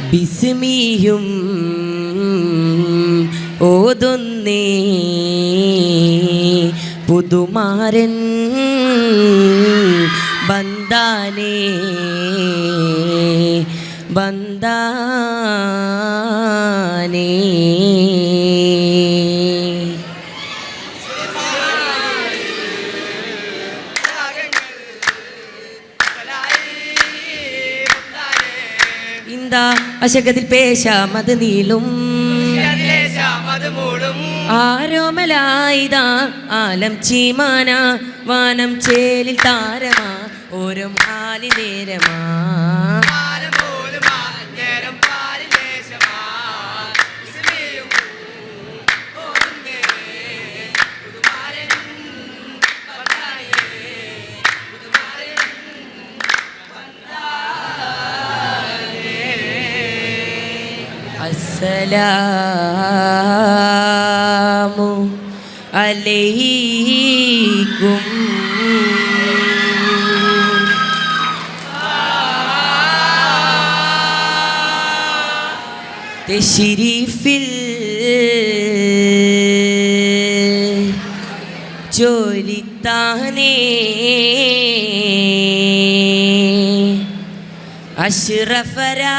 ബിസ്മിയും ഓതുന്നേ. പുതുമാരൻ ബന്ദാനേ ബന്ദാനേ ഇന്താ അശകത്തിൽ പേശ മത് നീളും ആരോമലായിതാ ആലം ചീമാന വാനം ചേലിൽ താരമാ ഓരം മാലി നേരമാ. അസ്സലാമു അലൈക്കും. തെശിരിഫിൽ ചോരിത്താനേ അഷ്റഫരാ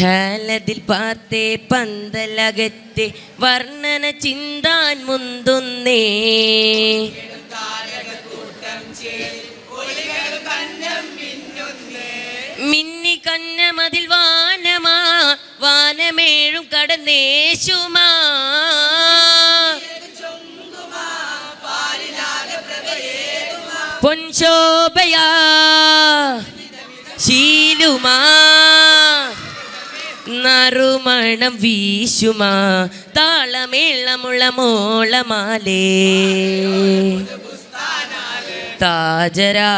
ഹാലതിൽ പാത്തേ പന്തലകത്തെ വർണന ചിന്താൻ മുന്തുന്നേ. മിന്നി കന്നമതിൽ വാനമാ വാനമേഴും കടന്നേശുമാ. പൊൻശോഭയാ ശീലുമാ. നറുമണം വീശുമാ. താളമേളമുള്ള മോളമാലേ. താജരാ.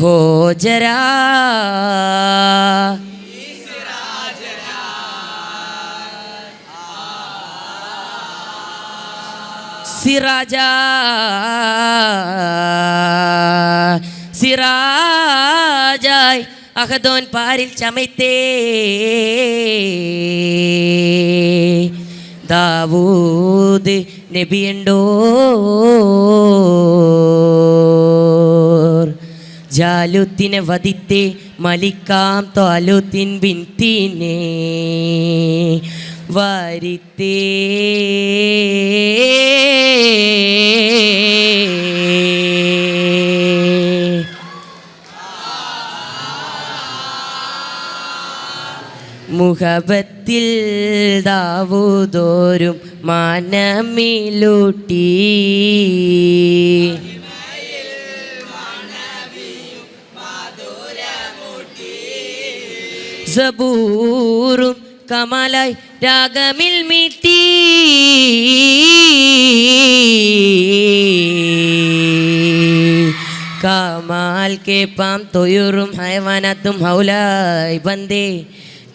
ഹോജരാ. സിറാജ. സിറാജായ് അഹദോൻ പാരിൽ ചമയ്ത്തേ. ദാവൂദ് നബിയുണ്ടോ. ജാലുത്തിനെ വധിത്തെ മലിക്കാം തോലുത്തിൻ ബിന്തിനെ വരിത്തേ. മുഖബത്തിൽ ദാവൂതോരും മാനമിലൂട്ടി. സബൂറും കമലായി രാഗമിൽ മീട്ടി. കമാൽ കെ പാം തൊയുറും ഹൈവാനത്തും ഹൗലായി ബന്ദേ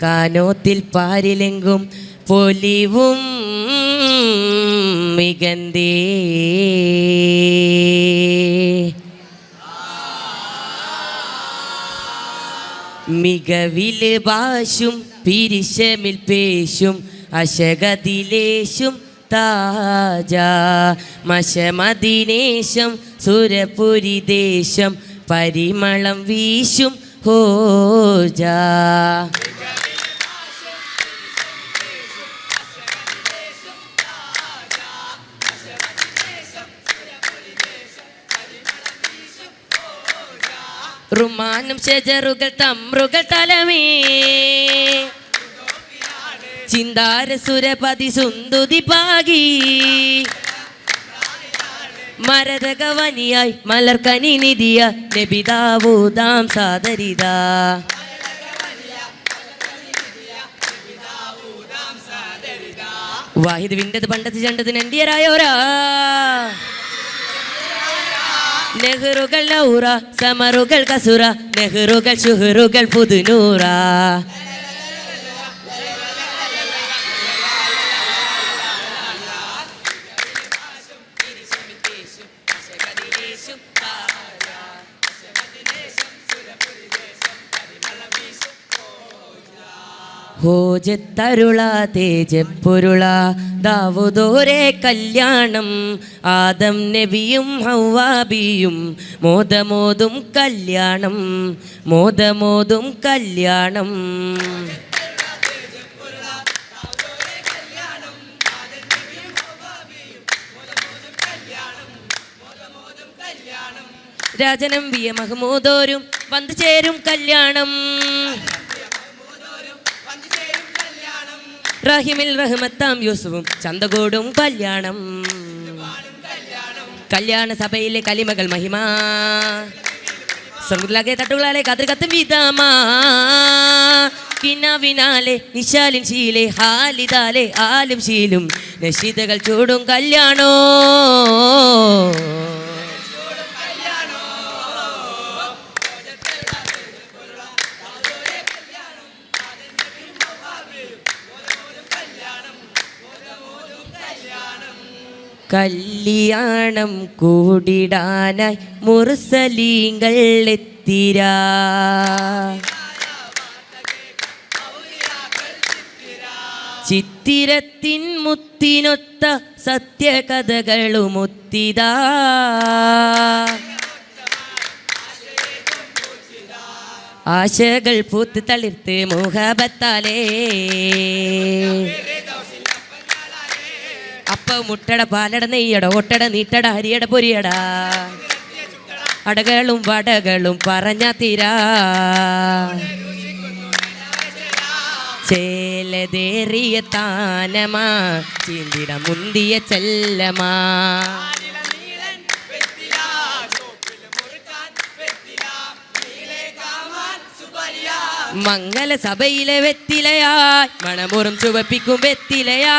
കാനോത്തിൽ പാരിലെങ്കും പൊലിവും മികന്തേ. മികവിൽ ഭാഷും പിരിശമിൽ പേശും അശകതിലേശും താജ സുരപുരി ദേശം പരിമളം വീശും ഹോജ റുമാനും ഷജറുകൾ തമ്രുകൾ തലമേ. ചിന്താര സുരപതി സുന്ദുതി പാകി. മരതകവനിയായി മലർക്കനി നിധിയ നബിതാവൂതാം സാദരിത. വാഹിദ് വിണ്ടത് പണ്ടത് ചണ്ടത് നണ്ടിയരായോരാ നെഹ്റുകൾ നൗറ സമറുകൾ കസുറ നെഹ്റുകൾ ഷുഹറുകൾ പുതുനൂറ. ഹോജത്തരുള തേജപ്പൊരുള ദാവുദോരെ കല്യാണം ആദം നബിയും ഹൗവാബിയും മോദമോതും കല്യാണം മോദമോതും കല്യാണം. രാജനം വി എ മഹമൂദോരും വന്നു ചേരും കല്യാണം. റഹിമിൽ റഹ്മത്താം യൂസുഫും. ചന്തകോടും കല്യാണം. കല്യാണ സഭയിലെ കലിമകൾ മഹിമ. സ്വർഗത്തിലാകെ തട്ടുകളാലെ കതിർ കത്തും കിനാവിനാലെ നിശാലിൻ ശീലെ ഹാലിതാലെ ആലും ശീലും. നശീതകൾ ചൂടും കല്യാണോ? കല്യാണം കൂടിടാനായി മുർസലീങ്ങൾ എത്തിരാ. ചിത്തിരത്തിൻ മുത്തിനൊത്ത സത്യകഥകളുമൊത്തിതാ ആശകൾ പൂത്ത് തളിർത്ത് മുഹബത്താലേ മുട്ടട പാലട നെയ്യട ഒട്ടട നീട്ടട ഹരിയട പൊരിയട. അടകളും വടകളും പറഞ്ഞ തീരാ. ചേലതേറിയ താനമാ ചിന്തിട മുന്തിയ ചെല്ലമാ. മംഗല സഭയിലെ വെത്തിലയായി മണമുറും ചുവപ്പിക്കും വെത്തിലയാ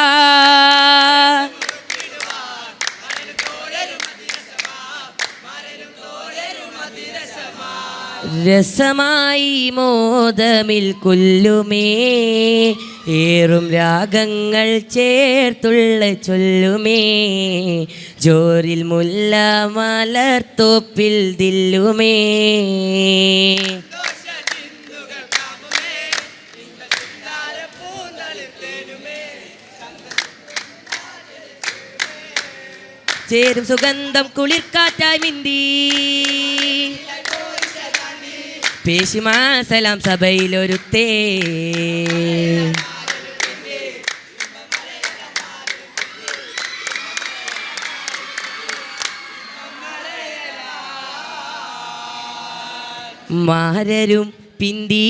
രസമായി മോദമിൽ കൊല്ലുമേ ഏറും രാഗങ്ങൾ ചേർത്തുള്ള ചൊല്ലുമേ ജോറിൽ മുല്ല മലർത്തോപ്പിൽ ദില്ലുമേ. ചേരും സുഗന്ധം കുളിർക്കാറ്റായി മിന്തി. പേശിമാസലാം സഭയിലൊരുത്തേ. മാരരും പിന്തി.